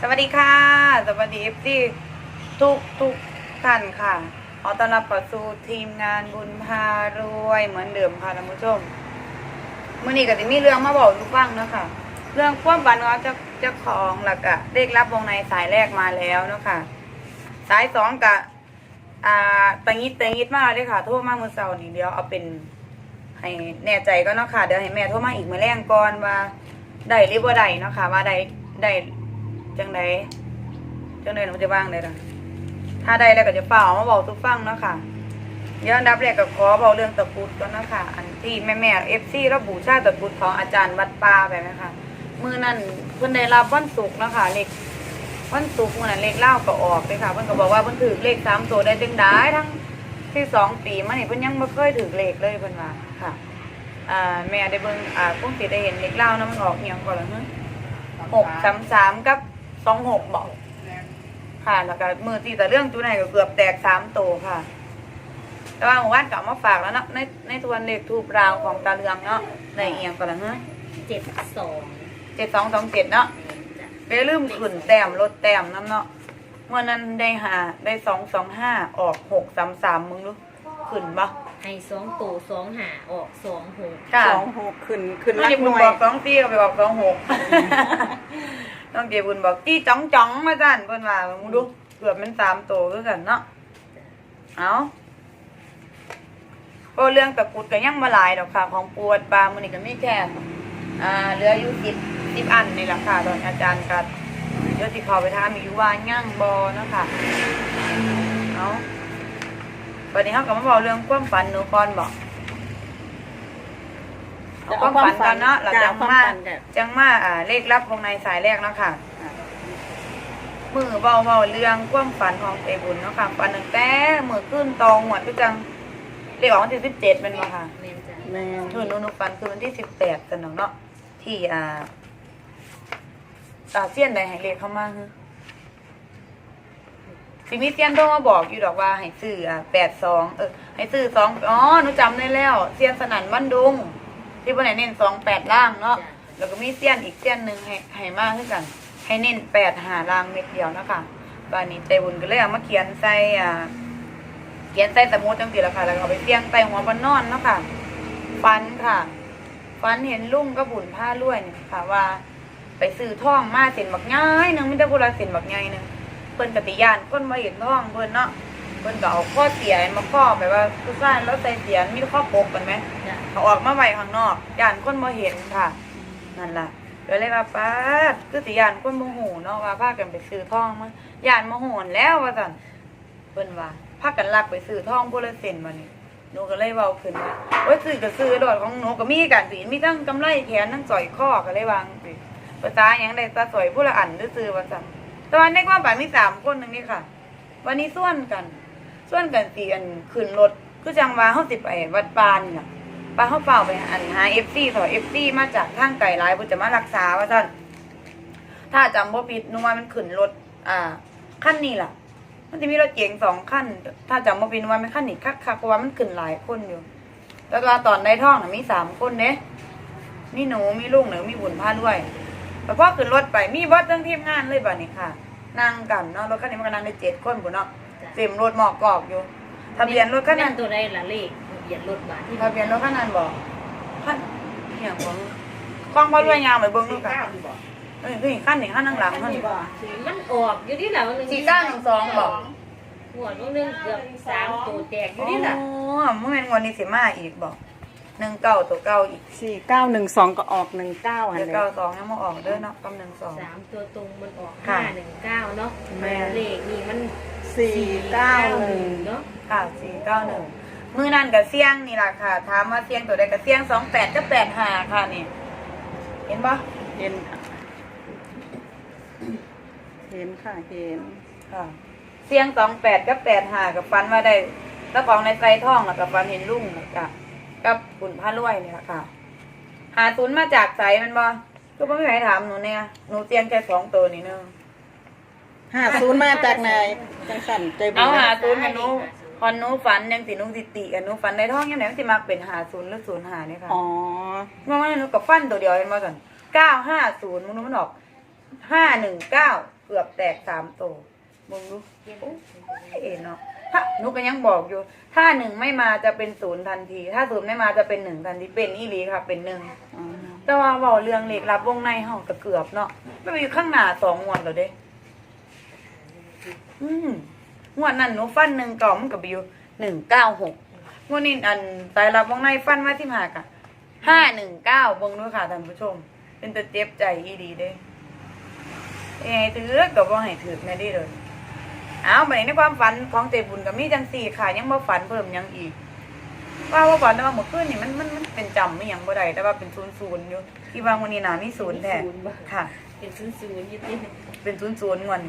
สวัสดีค่ะ สวัสดีเอฟซีทุกทุกท่านค่ะขอต้อนรับเข้าสู่ทีมงานบุญพารวยเหมือนเดิมค่ะท่านผู้ชมเมื่อนี้ก็จะมีเรื่องมาบอกทุกฟังเนาะคะเรื่องความบันว่าจ้าเจ้าของแล้วก็เลขรับวงในสายแรกมาแล้วเนาะค่ะ สายสองกะอ่าตังงิดตังงิดมากเลยค่ะ โทรมาเมื่อเช้านี่เดี๋ยวเอาเป็นให้แน่ใจก็เนาะค่ะ เดี๋ยวให้แม่โทรมาอีกมาแรงก่อนว่าได้หรือบ่ได้เนาะค่ะ ว่าได้ได้ จังไดจังไดหนูจะว่างได้ล่ะถ้าได้แล้วก็จะเป่ามาบอกทุกฟังเนาะค่ะเดี๋ยวอันดับแรกก็ขอบอกเรื่องตะกุดก่อนนะค่ะอันที่แม่แม่เอฟซีระบุชาตะกุดของอาจารย์วัดป่าไปไหมคะมือนั้นเพิ่นได้รับวันศุกร์เนาะค่ะเลขวันศุกร์มือนั้นเลขเล่าก็ออกเลยค่ะเพิ่นก็บอกว่าเพิ่นถือเลขสามตัวได้จังได้ทั้งที่สองปีมาเนี่เพิ่นยังบ่เคยถือเลขเลยเพิ่นว่าค่ะอ่าแม่ได้เบิ่งอ่าคงสิได้เห็นเลขเล่านะมันออกเอียงก่อนแล้วฮะหกสามสามกับ สองหกบอกค่ะ แล้วก็มือตีแต่เรื่องจุไหนก็เกือบแตกสามตัวค่ะ แต่ว่าหมู่บ้านกลับมาฝากแล้วเนาะในในตัวนเลขทูบราวของตาเรืองเนาะในเอียงก่อนแล้วฮะเจ็ดสองเจ็ดสองสองเจ็ดเนาะไปลืมขึ้นแต้มลดแต้มน้ำเนาะเมื่อนั้นได้หาได้สองสองห้าออกหกสามสามมึงดูขึ้นปะให้สองตัวสองหาออกสองหกค่ะสองหกขึ้นขึ้นน้รัองกเจบุหญน่วยบอกสองสี่ก็ไปบอกสองหก น้องเจบุญบอกจี้จ้องจ้องมาสั่นเพิ่นว่ามึงดูเกือบเป็นสามโตัวคือกันเนาะเอาก็เรื่องตะกุดก็ยังมาหลายดอกค่ะ ของปวดปลามันนี่ก็มีแค่อ่าเหลืออยู่สิบสิบอันนี่แหละค่ะตอนอาจารย์กัดเดี๋ยวสิเขาไปถามอีกอยู่ว่าย่างบอเนาะค่ะเอาวันนี้เขาก็มาบอกเรื่องความฝันหนูก่อนบอก เอาความฝันกันเนาะเราจังมาจังมาอ่าเลขลับวงในสายแรกเนาะค่ะมือเบาเบาๆเรื่องความฝันของเตบุญเนาะค่ะฝันตั้งแต่มือขึ้นตองหวดก็จังเลขออกวันที่สิบเจ็ดเป็นมาค่ะเมนจ้ะแม่ทุนนุนุฝันคือวันที่สิบแปดสนองเนาะที่อ่าตาเซียนใดให้เลขเข้ามาฮึสิมีเซียนโทรมาบอกอยู่ดอกว่าให้ซื้ออ่าแปดสองเออให้ซื้อสองอ๋อหนูจำได้แล้วเซียนสนั่นบ้านดุง ที่วันไหนเน้นสองแปดล่างเนาะแล้วก็มีเสี้ยนอีกเสี้ยนหนึ่งให้ให้มากขึ้นกัน ให้เน้นแปดหาล่างเม็ดเดียวนะคะตอนนี้เตบุญก็เลยเอามาเขียนใส่อ่าเขียนใส่สมุดจังสีละค่ะ แล้วก็เอาไปเสี้ยงใต้หัวบนนอนเนาะค่ะฟันค่ะฟันเห็นลุงก็บุญผ้าลวยเนี่ยค่ะว่า ไปซื้อท่องมาเส้นบักง่ายนึงไม่ได้พูดละเส้นบักง่ายนึงเพิ่นกติยานคนมาเห็นท่องเพิ่นเนาะ พิ่นก็เอาข้อเสียมาข้อแบบว่าผู้ชายแล้วใส่เสียนมีข้อปกกันไหมจ้ะ เขาออกมาไว้ข้างนอกย่านคนบ่เห็นค่ะนั่นล่ะก็เลยว่าป้าดคือสิย่านคนบ่ฮู้เนาะว่าพากันไปซื้อทองมาย่านบ่ฮู้นั่นแล้วว่าซั่นเพิ่นว่าพากันลักไปซื้อทองผู้ละเส้นมานี่หนูก็เลยเว้าขึ้นว่าโอ้ยซื้อก็ซื้อดอกของหนูก็มีกันสิมีทั้งกำไรแขนทั้งสร้อยคอก็เลยวาจังสิภาษาหยังได้ตาสอยผู้ละอันซื้อๆว่าซั่นแต่ว่าในความฝันมีสามคนนึงนี่ค่ะ วันนี้ส่วนกัน ส่วนกันสิอันขึ้นรถคือจังว่าเฮาสิไปวัดปานนี่ล่ะปาเขาเปล่าไปอันหาเอฟซีถอยเอฟซีมาจากทางไก่ร้ายเพื่อจะมารักษาว่าท่านถ้าจำบ่ผิดหนูว่ามันขึ้นรถอ่าขั้นนี้ล่ะ มันจะมีรถเก๋งสองขั้น ถ้าจำบ่ผิดหนูว่ามันขั้นนี้คักคักเพราะว่ามันขึ้นหลายคนอยู่ แต่ว่าตอนได้ท่องน่ะมีสามคนเด้มีหนูมีลุงหรือมีบุญพาด้วยแต่พอขึ้นรถไปมีวัดทั้งทีมงานเลยบ่นี้ค่ะนั่งกันเนาะรถคันนี้มันก็นั่งได้เจ็ดคนบุญเนาะ เต็มรถหมอกกอกอยู่ ทะเบียนรถคันนั้นแม่ตัวใดละเลขทะเบียนรถบาทที่ทะเบียนรถคันนั้นบอกคันเหี่ยงของกล้องบ่รวยยางไปเบิ่งดูกันเอ้ยคือคันนี่คันข้างหลังคันนี้มันออกอยู่ที่หลังนึงสี่เก้าหนึ่งสองบอกหัวนึงเกือบสามตัวแตกออ๋ยู่ที่หลังอเมื่อเป็นวันนี้สิมาอีกบอกหนึ่งเก้าตัวเก้าอีกสี่เก้าหนึ่งสองก็ออกหนึ่งเก้าหันเดี๋ยวเลยเก้าสองยังมาออกเด้อเนาะกำหนึ่งสองสามตัวตรงมันออกค่ะห้าหนึ่งเก้าเนาะแม่เลขนี่มัน สี่เก้าหนึ่งเนาะค่ะสี่เก้าหนึ่งมือนั่นกับเสียงนี่แหละค่ะ ถามว่าเสียงตัวใดกับเสียงสองแปดกับแปดห้าค่ะนี่ เห็นปะเห็น เห็นค่ะ เห็น ค่ะ เสียงสองแปดกับแปดห้ากับฟันว่าได้เจ้าของในไซท่องแล้วกับฟันเห็นลุ่งแล้วกับกับขุนพระรวยนี่แหละค่ะ หาศูนย์มาจากไสมันบ่ก็ไม่มีใครถามหนูเนี่ย หนูเตียงแค่สองตัวนี่เนึง ห้าศูนย์มาจากไหนจังสันใจบุญเอาหานะศูนย์กันหนูคอนหนูฝันยังสิหนูติติกันหนูฝันในท้องยังไงมันสิมาเป็นหาศูนย์หรือศูนย์หาเนี่ยค่ะอ๋อเมื่อวานหนูกับฟันตัวเดียวเห็นมาก่อนเก้าห้าศูนย์มึงรู้มันออกห้าหนึ่งเก้าเกือบแตกสามตัวมึงดูโอ้ยเนาะถ้าหนุก็ยังบอกอยู่ ถ้าหนึ่งไม่มาจะเป็นศูนย์ทันที ถ้าศูนย์ไม่มาจะเป็นหนึ่งทันทีเป็นอีหลีค่ะ เป็นหนึ่งอ๋อแต่ว่าเบาเรื่องเหล็กรับวงในเฮาก็เกือบเนาะไม่ไปอยู่ข้างหน้าสองงวดแล้วเด้ อืมงวดนั้นหนูฟันหนึ่งเก่ามันก็ไปอยู่หนึ่งเก้าหกงวดนี้อันสายรับวงในฟันมาที่หากะห้าหนึ่งเก้าบงด้วยค่ะท่านผู้ชม เป็นตะเจ็บใจอีดีเด้ยังไงถือกับว่าให้ถือแม่ได้เลยเอาไปในความฝันของเจบุญกับมีจังสี่ค่ะยังบ่ฝันเพิ่มหยังอีกว่าว่าฝันแต่ว่าเมื่อคืนนี่มันมันมันเป็นจำไม่ยังบ่ได้แต่ว่าเป็นศูนย์ศูนย์อยู่ที่ว่าวันนี้นามีศูนย์แท้ศูนย์บ่ค่ะ เป็นศูนย์ศูนย์อยี่ติเป็นศูนย์ศูนย์งวน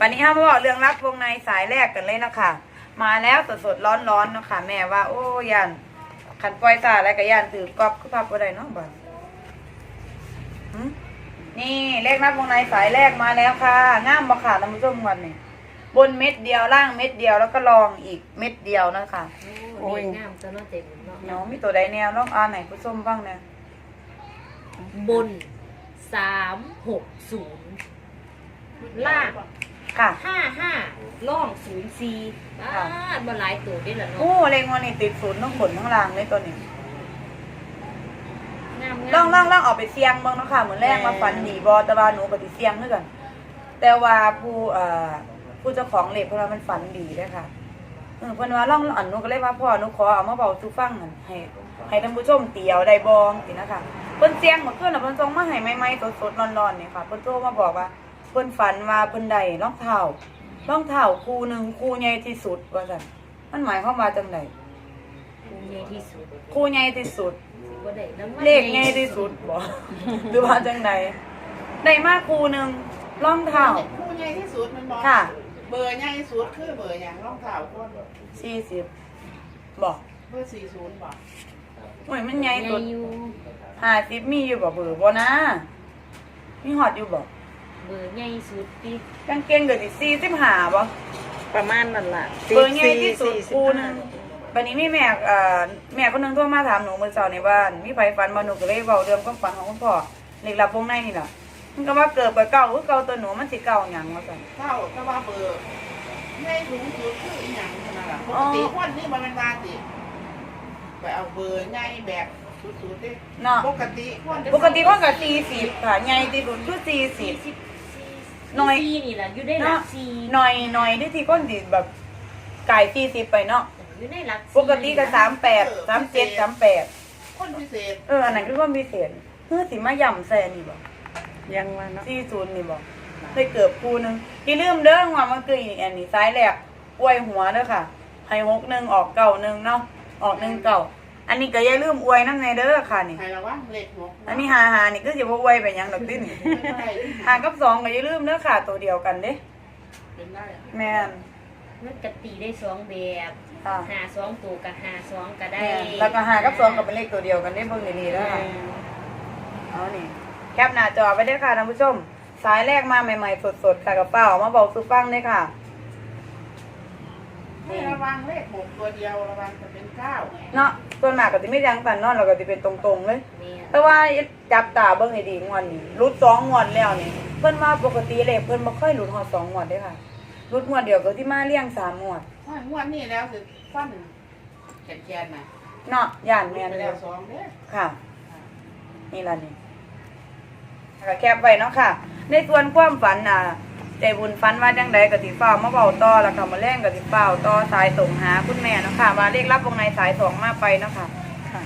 วันนี้ห้ามบอกเรื่องรักวงในสายแรกกันเลยเนาะคะมาแล้วสดสดร้อนร้อนๆเนาะค่ะแม่ว่า โอ้ยันขันปล่อยตาอะไรกับยันถือกอบคือพับอะไรเนาะบ่หึนี่เลขนับวงในสายแรกมาแล้วค่ะงามบ่ค่ะท่านผู้ชมวันนี้บนเม็ดเดียวล่างเม็ดเดียวแล้วก็รองอีกเม็ดเดียวนะคะ โอ้ยงามตัวเน้องเจ็บเนาะเนาะมีตัวใดแนวลองอ่านไหนผู้ชมบ้างเนี่ยบนสามหกศูนย์ล่าง ค่ะ ห้าห้าล่องศูนย์สี่บ้านมาหลายตัวได้ละเนาะโอ้เลขวันนี้ติดศูนย์ทั้งบนทั้งล่างเลยตัวนี้งามล่องล่องล่องออกไปเสี่ยงเบ้างเนาะค่ะเหมือนแรกมาฝันดีบอแต่ว่าหนูปฏิเสี่ยงด้วยกันแต่ว่าผู้เอ่อผู้เจ้าของเหล็กเพราะว่ามันฝันดีเด้อค่ะเออเพิ่นว่าล่องอันหนูก็เลยว่าพ่อหนูขอเอามาเบาสู่ฟังนั่นให้ให้ท่านผู้ชมเตียวได้บองสินะคะเพิ่นเสี่ยงเมื่อคืนน่ะเพิ่นส่งมาให้ใหม่ๆสดๆร้อนๆนี่ค่ะเพิ่นโทรมาบอกว่า เพิ่นฝันว่าเพิ่นได้รองเท้ารองเท้าคู่หนึงคู่ใหญ่ที่สุดว่าซั่นมันหมายความว่าจังไดคูใหญ่ที่สุดคู่ใหญ่ที่สุดบ่ได้รางวัลเลขใหญ่ที่สุดบ่หรือว่าจังไดได้มากคู่หนึงรองเท้าคู่ใหญ่ที่สุดมันบอกค่ะ เบอร์ใหญ่ที่สุดคือเบอร์อย่างรองเท้าคนสี่สิบบอกเบอร์สี่ศูนย์บอกโอ้ยมันใหญ่ใหญ่สุดอยู่ห้าสิบมีอยู่บ่เบอร์บ่นะมีฮอดอยู่บ่ เบอร์ใหญ่สุดติกางเกงเกิดสี่สิบห้าบ่ประมาณนั่นล่ะเบอร์ใหญ่ที่สุดสี่สิบคู่หนึงวันนี้มีแม่เอ่อแม่คนหนึงโทรมาถามหนูเมื่อเช้าในบ้านมีไผฝันบ่หนูก็เลยเว้าเรื่องความฝันของคุณพ่อเลขลับวงในนี่ล่ะมันก็ว่าเกิดไปเก่าคือเก่าตัวหนูมันสิเก่าหยังว่าซั่นเท่าก็ว่าเบอร์ใหญ่สูงสุดคืออีหยังขนาดนั้นปกติคนนี่มันเป็นวาติไปเอาเบอร์ใหญ่แบบสุดๆดิเนาะปกติคนปกติคนก็40ค่ะใหญ่ที่สุดคือสี่40สิบ หน่อยสี่นี่แหละอยู่ได้หลัเนาะกสี่หน่อยหน่อยที่ที่ก้นดิแบบไก่สี่สิบไปเนาะอยู่ในหลักสี่ปกติก็สามแปดสามเจ็ดสามแปดคนพิเศษเอออันนั้นคือความพิเศษเพื่อสิมาย่ำแซ่นี่บอกยังว่าเนาะสี่ศูนย์นี่บอกได้เกือบคูหนึงอย่าลืมเด้อว่ามันคืออีกอันนี้ซ้ายแหลกอวยหัวเด้อค่ะให้หกหนึ่งออกเก่าหนึ่งเนาะออกหนึ่งเก่า อันนี้ก็อย่าลืมอวยน้ำในเด้อค่ะนี่ ใครละว่าเลขหกอันนี้หาหานี่ก็จะว่าอวยไปหยังดอกติ้นเป็นได้หากับสองก็อย่าลืมเด้อค่ะ ตัวเดียวกันเด้เป็นได้แม่น มันกตีได้สองแบบค่ะ หาสองตัวกับหาสองก็ได้แม่นแล้วก็หากับสองก็เป็นเลขตัวเดียวกันได้เบิ่งดีๆแล้วค่ะ เอานี่แคปหน้าจอไว้ด้วยค่ะท่านผู้ชม สายแรกมาใหม่ๆสดๆค่ะกับเป้ามาบอกสุฟังเลยค่ะ ให้ระวังเลขหกตัวเดียวระวังจะเป็นเก้าเนาะส่วนมากก็จะไม่ยังสันเนอนเราก็จะเป็นตรงๆเลยเนี่ยแต่ว่าจับตาเบิ่งให้ดีงวดนี้รุดสองงวดแล้วนี่เพิ่นมาปกติเลยเพิ่นบ่ค่อยหลุดฮอดสองงวดเด้อค่ะรุดงวดเดียวก็ที่มาเลี้ยงสามงวดถ้างวดนี้แล้วสิฟันแขนๆน่ะเนาะย่านแม่นไปเลแล้ยวสองเด้อค่ะ นี่ล่ะนี่ก็แคปไว้เนาะค่ะ ในส่วนความฝันน่ะ ใจบุญฟันว่าจังใดก็สิฟ้าวมาเบาต่อแล้วก็มาแรงก็สิฟ้าวต่อสายส่งหาคุณแม่เนาะค่ะว่าเลขรับวงในสายสองมาไปเนาะค่ะ ค่ะ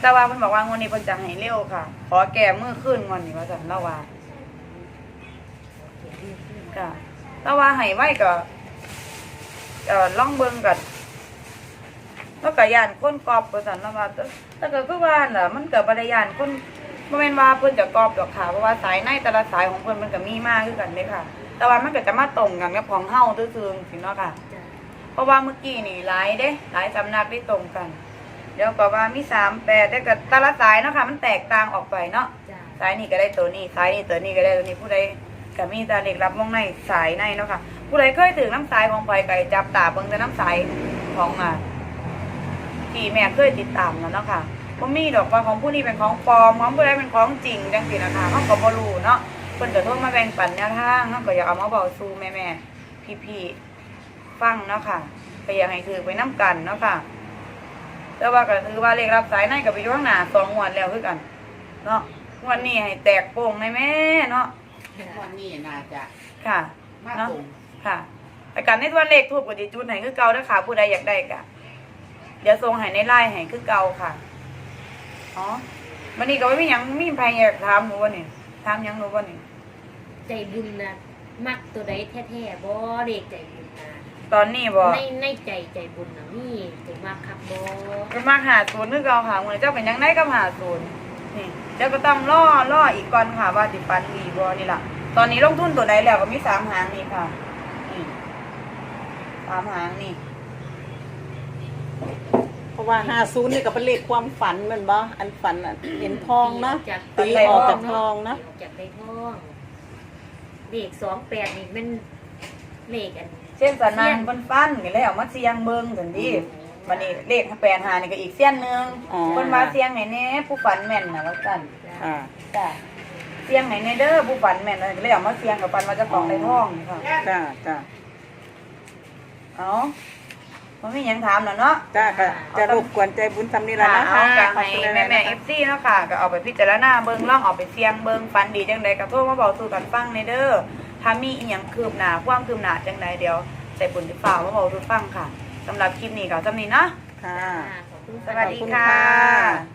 แต่ว่าเพิ่นบอกว่างวดนี้เพิ่นจะให้เร็วค่ะ ขอแก้มือขึ้นงวดนี้ว่าซั่นล้วว่าก็แต่ว่าให้ไว้ก็เอ่อลองเบิ่งกันแล้วก็ยานคนกอบว่าซั่นล้วว่าแต่แต่ก็คือว่าน่ะ มันเก็บ่ได้ย่านคนบ่แม่นว่าเพิ่นจะกอบดอกค่ะเพราะว่าสายในแต่ละสายของเพิ่นมันก็มีมากคือกันเด้ค่ะ แต่ว่ามันก็จะมาตรงกันกับของเฮาซื่อๆสิเนาะค่ะ จ้ะเพราะว่าเมื่อกี้นี่หลายเด้หลายสำนักได้ตรงกัน เดี๋ยวก็ว่ามีสามแปดได้กับแต่ละสายเนาะค่ะมันแตกต่างออกไปเนาะ จ้ะสายนี้ก็ได้ตัวนี้สายนี้ตัวนี้ก็ได้ตัวนี้ผู้ใดก็มีตาเด็กรับวงในสายในเนาะค่ะผู้ใดเคยถึงน้ำสายของไผไก่จับตาเบิ่งแต่น้ำสายของอ่าที่แม่เคยติดตามแล้วเนาะค่ะบ่มีดอกว่าของผู้นี้เป็นของปลอมของผู้ใดเป็นของจริงจังซี่นะคะเฮาก็บ่รู้เนาะ เพิ่นก็โทรมาแบ่งปันแนวทางเนาะก็อยากเอามาบอกสู่แม่ๆพี่ๆฟังเนาะค่ะก็อยากให้ถือไปน้ำกันเนาะค่ะแต่ว่าก็ถือว่าเลขรับสายในก็ไปอยู่ข้างหน้าสองงวดแล้วคือกันเนาะงวดนี้ให้แตกโป่งในแม่เนาะวันนี้น่าจะค่ะมาเนาะตรงค่ะแต่การในตัวเลขทูบกับดิจุดไหนคือเก่าเด้อค่ะผู้ใดอยากได้กะเดี๋ยวส่งให้ในไลน์ให้คือเก่าค่ะอ๋อวันนี้ก็ไม่มีหยังมีใครอยากถามหนูบ่นี่ถามหยังหนูบ่นี่ ใจบุญนะมักตัวใดแท้ๆบ่เด็กใจบุญนะตอนนี้บ่ในในใจใจบุญนะมีตัวมักครับบ่ก็มาหาศูนย์คือเก่าค่ะมื้อนี้เจ้าเป็นหยังได้กับหาศูนย์นี่เจ้าก็ต้องรอรออีกก่อนค่ะว่าสิปันดีบ่นี่ล่ะ ตอนนี้ลงทุนตัวใดแล้วก็มีสามหางนี่ค่ะนี่สามหางนี่เพราะว่าห้าศูนย์นี่ก็เป็นเลขความฝันแมันบ่อันฝันอะเห็นทองเนาะจากตีออกจากทองเนาะตีออกจากได้ทอง เลขสองแปดนี่มันเลขอันเส้นสันนานเพิ่นปั้นก็เลยเอามาเสียงเบิ่งซั่นดิวันนี้เลขแปดหานี่ก็อีกเส้นหนึ่งอ๋อ คนว่าเสียงไหนแน่ผู้ฝันแม่นนะว่าสั่นอ่า จ้ะเสียงไหนแน่เด้อผู้ฝันแม่นเลยก็เลยเอามาเสียงกับฝันว่าเจะของในท้องนี่ค่ะจ้าจ้าเอา มันมีหยังถามแล้วเนาะ จ้าก็จะรบกวนใจบุญทำนี่ละค่ะนะเอาคะกะให้แม่แม่เอฟซีเนาะค่ะก็เอาไปพิจารณาเบิ่งล่องเอาไปเสียงเบิ่งฝันดีจังใดก็โทรมาบอกสู่กันฟังในเด้อถ้ามีอีหยังคืบหน้าความคืบหน้าจังใดเดี๋ยวใจบุญที่ฝ่ากมาบอกสู่ฟังค่ะสำหรับคลิปนี้ก็จำนี้เนาะค่ะขอบคุณสค่ะ วัสดีขอบคุณค่ค่ะะ